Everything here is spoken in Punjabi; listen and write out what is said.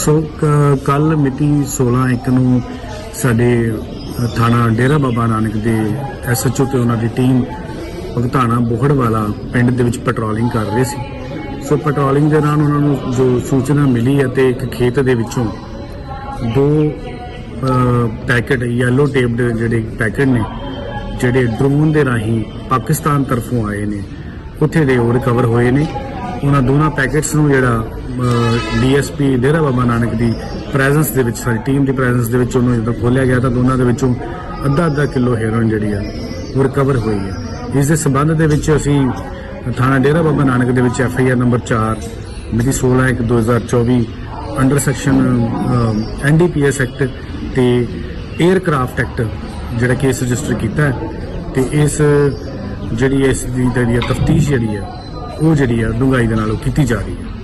ਸੋ ਕੱਲ ਮਿਤੀ 16 ਇੱਕ ਨੂੰ ਸਾਡੇ ਥਾਣਾ ਡੇਰਾ ਬਾਬਾ ਨਾਨਕ ਦੇ ਐਸਐਚਓ ਤੇ ਉਹਨਾਂ ਦੀ ਟੀਮ ਭਗਤਾਣਾ ਬੋਹੜਵਾਲਾ ਪਿੰਡ ਦੇ ਵਿੱਚ ਪੈਟਰੋਲਿੰਗ ਕਰ ਰਹੇ ਸੀ। ਸੋ ਪੈਟਰੋਲਿੰਗ ਦੇ ਦੌਰਾਨ ਉਹਨਾਂ ਨੂੰ ਜੋ ਸੂਚਨਾ ਮਿਲੀ ਅਤੇ ਇੱਕ ਖੇਤ ਦੇ ਵਿੱਚੋਂ ਦੋ ਅ, ਪੈਕੇਟ ਯੈਲੋ ਟੇਪ ਦੇ ਜਿਹੜੇ ਪੈਕੇਟ ਨੇ ਜਿਹੜੇ ਡਰੋਨ ਦੇ ਰਾਹੀਂ ਪਾਕਿਸਤਾਨ ਤਰਫੋਂ ਆਏ ਨੇ ਉੱਥੇ ਦੇ ਉਹ ਰਿਕਵਰ ਹੋਏ ਨੇ। ਉਹਨਾਂ ਦੋਨਾਂ ਪੈਕੇਟਸ ਨੂੰ ਜਿਹੜਾ ਡੀਐਸਪੀ ਡੇਰਾ ਬਾਬਾ ਨਾਨਕ ਦੀ ਪ੍ਰੈਜ਼ੈਂਸ ਦੇ ਵਿੱਚ, ਸਾਡੀ ਟੀਮ ਦੀ ਪ੍ਰੈਜ਼ੈਂਸ ਦੇ ਵਿੱਚ ਉਹਨੂੰ ਜਦੋਂ ਖੋਲਿਆ ਗਿਆ ਤਾਂ ਦੋਨਾਂ ਦੇ ਵਿੱਚੋਂ ਅੱਧਾ ਅੱਧਾ ਕਿਲੋ ਹੈਰੋਇਨ ਜਿਹੜੀ ਆ, ਉਹ ਰਿਕਵਰ ਹੋਈ ਹੈ ਇਸ ਦੇ ਸਬੰਧ ਦੇ ਵਿੱਚ ਅਸੀਂ ਥਾਣਾ ਡੇਰਾ ਬਾਬਾ ਨਾਨਕ ਦੇ ਵਿੱਚ ਐਫ ਆਈ ਆਰ ਨੰਬਰ 4 ਮਿਤੀ 16 ਇੱਕ 2024 ਅੰਡਰ ਸੈਕਸ਼ਨ ਐਨਡੀਪੀਐਸ ਐਕਟ ਤੇ 에ਅਰਕ੍ਰਾਫਟ ਐਕਟ ਜਿਹੜਾ ਕੇਸ ਰਜਿਸਟਰ ਕੀਤਾ ਹੈ ਤੇ ਇਸ ਜਿਹੜੀ ਇਸ ਦੀ ਜਿਹੜੀ ਤਫਤੀਸ਼ ਜਿਹੜੀ ਹੈ ਉਹ ਜਿਹੜੀ ਆ ਡੂੰਘਾਈ ਦੇ ਨਾਲ ਕੀਤੀ ਜਾ ਰਹੀ ਹੈ